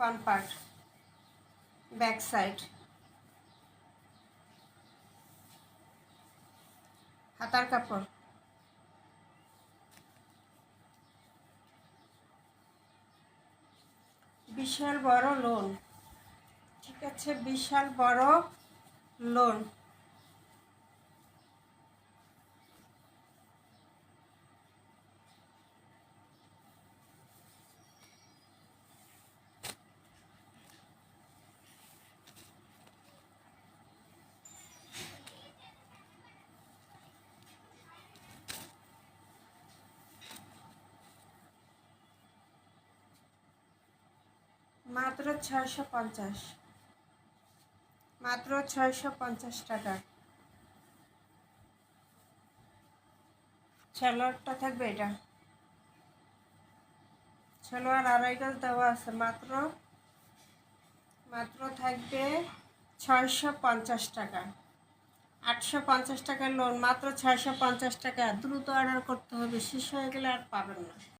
Front part back side হাতার কাপড়। বিশাল বড় লোন ঠিক আছে বিশাল বড় লোন মাত্র ছয়শো পঞ্চাশ। মাত্র ছয়শো পঞ্চাশ টাকা। সালোয়ারটা থাকবে এটা। সালোয়ার আড়াই গজ দেওয়া আছে মাত্র। মাত্র থাকবে ছয়শো পঞ্চাশ টাকা। আটশো পঞ্চাশ টাকার লোন মাত্র ছয়শো পঞ্চাশ টাকা। দ্রুত অর্ডার করতে হবে, শেষ হয়ে গেলে আর পাবেন না।